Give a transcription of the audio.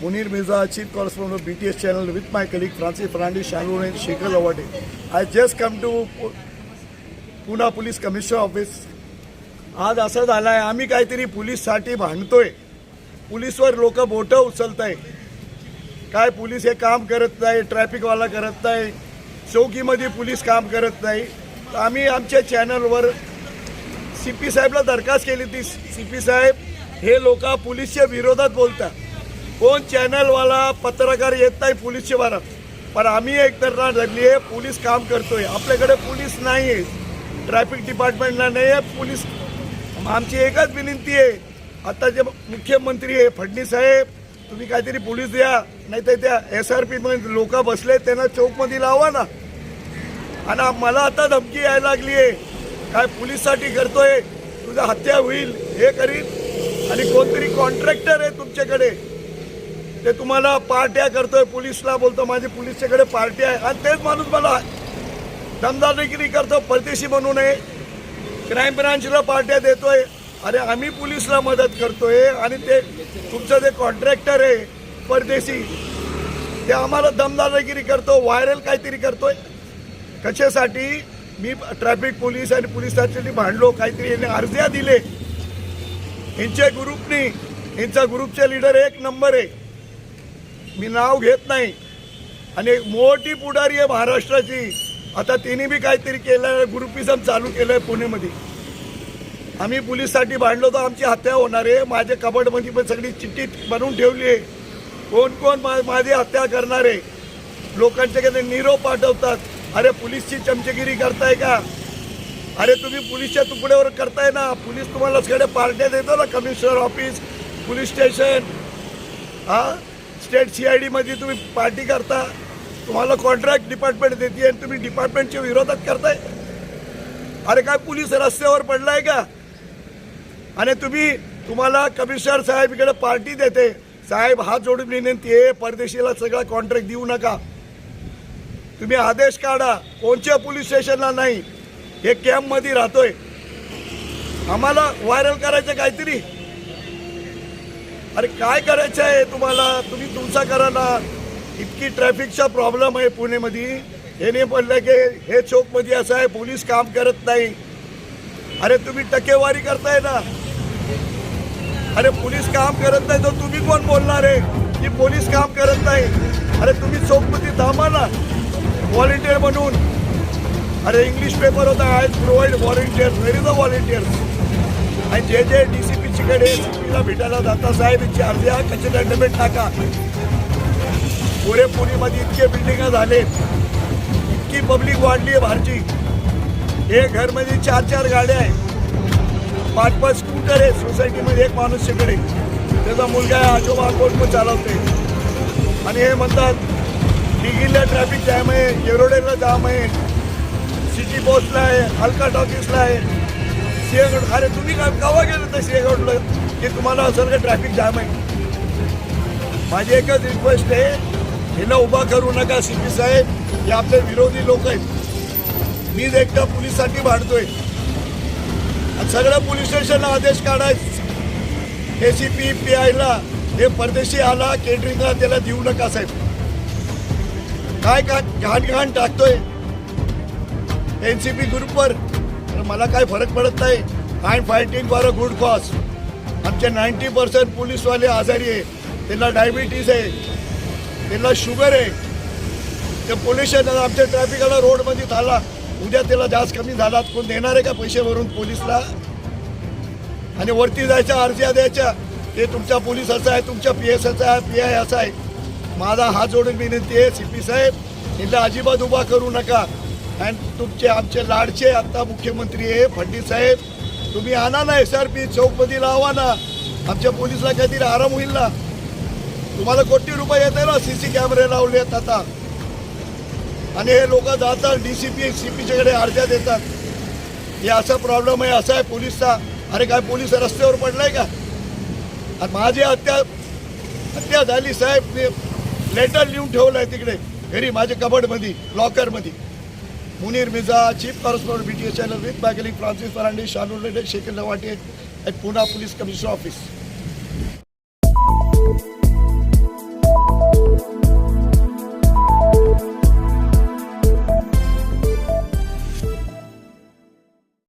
Munir Mirza, Chief Correspondent of BTS channel with my colleague Francis Fernandez, Shalun, and Shekhar Lawade. I just come to Pu- Poona police commissioner office आज असं झालं आहे आम्ही काहीतरी पोलीससाठी भांडतोय. पोलीसवर लोक बोटं उचलत आहे काय पोलीस हे काम करत नाही ट्रॅफिकवाला करत नाही चौकीमध्ये पोलीस काम करत नाही. तर आम्ही आमच्या चॅनलवर सी पी साहेबला दरखास्त केली ती. सी पी साहेब हे लोक पोलीसच्या विरोधात बोलतात. कोण चॅनलवाला पत्रकार येत नाही पोलीसच्या बारा पण आम्ही एक तर धरली आहे पोलीस काम करतोय. आपल्याकडे पोलीस नाही आहे ट्रॅफिक डिपार्टमेंटला नाही आहे पोलीस आमची एकच विनंती आहे. आता जे मुख्यमंत्री आहे फडणीस साहेब तुम्ही काहीतरी पोलीस द्या नाही तर त्या एस आर पी मध्ये लोक बसले त्यांना चौकमध्ये लावा ना. आणि मला आता धमकी यायला लागली आहे. काय पोलीससाठी करतोय? तुझा हत्या होईल हे करीन. आणि कोणतरी कॉन्ट्रॅक्टर आहे तुमच्याकडे? ते तुम्हाला पार्ट्या करतोय पोलीसला बोलतो माझे पोलीसच्याकडे पार्टी आहे. आणि तेच माणूस मला दमदारगिरी करतो परदेशी बनू नये. क्राईम ब्रांचला पार्ट्या देतोय. अरे आम्ही पोलीसला मदत करतोय आणि ते तुमचं जे कॉन्ट्रॅक्टर आहे परदेशी ते आम्हाला दमदारगिरी करतो व्हायरल काहीतरी करतोय. कशासाठी? मी ट्रॅफिक पोलीस आणि पोलिसांसाठी भांडलो काहीतरी यांनी अर्ज्या दिले. यांच्या ग्रुपनी यांचा ग्रुपचे लीडर एक नंबर आहे. मी नाव घेत नाही. आणि एक मोठी पुढारी आहे महाराष्ट्राची. आता तिने बी काहीतरी केलं ग्रुपिझम चालू केलं आहे पुणेमध्ये. आम्ही पोलीससाठी भांडलो तर आमची हत्या होणार आहे. माझ्या कबडमध्ये पण सगळी चिठ्ठी बनवून ठेवली आहे. कोण कोण मा माझी हत्या करणार आहे? लोकांच्याकडे निरोप पाठवतात. अरे पोलीसची चमचेगिरी करताय का? अरे तुम्ही पोलीसच्या तुकड्यावर करताय ना? पोलीस तुम्हाला सगळे पार्ट्या देतो ना कमिशनर ऑफिस पोलीस स्टेशन. हां? स्टेट सी आय डीमध्ये तुम्ही पार्टी करता तुम्हाला कॉन्ट्रॅक्ट डिपार्टमेंट देते आणि तुम्ही डिपार्टमेंटच्या विरोधात करताय? अरे काय पोलीस रस्त्यावर पडलाय का? आणि तुम्ही तुम्हाला कमिशनर साहेब इकडे पार्टी देते. साहेब हात जोडून विनंती आहे परदेशीला सगळा कॉन्ट्रॅक्ट देऊ नका. तुम्ही आदेश काढा. कोणच्या पोलीस स्टेशनला नाही? हे कॅम्पमध्ये राहतोय. आम्हाला व्हायरल करायचं काहीतरी. अरे काय करायचं आहे तुम्हाला? तुम्ही तुमचा करा ना. इतकी ट्रॅफिकचा प्रॉब्लेम आहे पुणेमध्ये. हे नाही की हे चौकमध्ये असं आहे पोलीस काम करत नाही. अरे तुम्ही टक्केवारी करताय ना. अरे पोलीस काम करत नाही तर तुम्ही कोण बोलणार आहे? की पोलीस काम करत नाही. अरे तुम्ही चौकमध्ये थांबा ना. व्हॉलेंटियर म्हणून. अरे इंग्लिश पेपर होता I provide volunteers very the volunteers आणि जे जे डी सी पीचीकडे कडे सी पीला भेटायला जाता साहेब यांची अर्ध्या कचरा डबेट टाका. पुरेपुरीमध्ये इतके बिल्डिंग झाले इतकी पब्लिक वाढली आहे भारची हे घरमध्ये चार चार गाड्या आहे पाच पाच स्कूटर आहे सोसायटीमध्ये एक माणूस तिकडे त्याचा मुलगा आहे आजोबा कोण पण चालवते आणि हे म्हणतात डिगीला ट्रॅफिक जॅम आहे येरोडेला जाम आहे सिटी बसला आहे हलका टॉकीसला आहे. सिंहगड अरे तुम्ही का कवा गेलं तर सिंहगडला? की तुम्हाला सगळं ट्रॅफिक जाम आहे? माझी एकच रिक्वेस्ट आहे हिला उभा करू नका सी पी साहेब. हे आपले विरोधी लोक आहेत. मी एकदा पोलिसांनी भांडतोय. सगळं सगळ्या पोलीस स्टेशनला आदेश काढायच. ए सी पी पी आयला हे परदेशी आला केटरिंगला त्याला देऊ नका साहेब. काय का घाण घाण टाकतोय एन सी पी ग्रुपवर तर मला काय फरक पडत नाही. I am fighting for a good cause आमचे नाईन्टी पर्सेंट पोलीसवाले आजारी आहे. त्यांना डायबिटीज आहे. त्यांना शुगर आहे. ते पोलीस आमच्या ट्रॅफिकला रोडमध्ये झाला उद्या त्याला जास्त कमी झाला. कोण देणार आहे का पैसे भरून पोलीसला? आणि वरती जायच्या अर्ज्या द्यायच्या ते तुमच्या पोलीस असं आहे तुमच्या पी एस असं आहे पी आय असा आहे. माझा हात जोडून विनंती आहे सी पी साहेब यांना अजिबात उभा करू नका. आणि तुमचे आमचे लाडचे आत्ता मुख्यमंत्री आहे फडणवीस साहेब. तुम्ही आणा ना एस आर पी चौकमध्ये लावा ना. आमच्या पोलिसला काहीतरी आराम होईल ना. तुम्हाला कोटी रुपये येत आहे ना सी सी कॅमेरे लावले आहेत आता. आणि हे लोक जातात डी सी पी सी पीच्याकडे अर्ध्या देतात. हे असा प्रॉब्लेम आहे असा आहे पोलीसचा. अरे काय पोलीस रस्त्यावर पडलाय का? आणि माझी हत्या हत्या झाली साहेब. मी लेटर लिहून ठेवलं आहे तिकडे. घरी माझ्या कबडमध्ये लॉकरमध्ये Munir Mirza chief correspondent B T S channel with बॅगलिंग Francis Fernandes Shanu Shekhar Lavate at Poona police commissioner office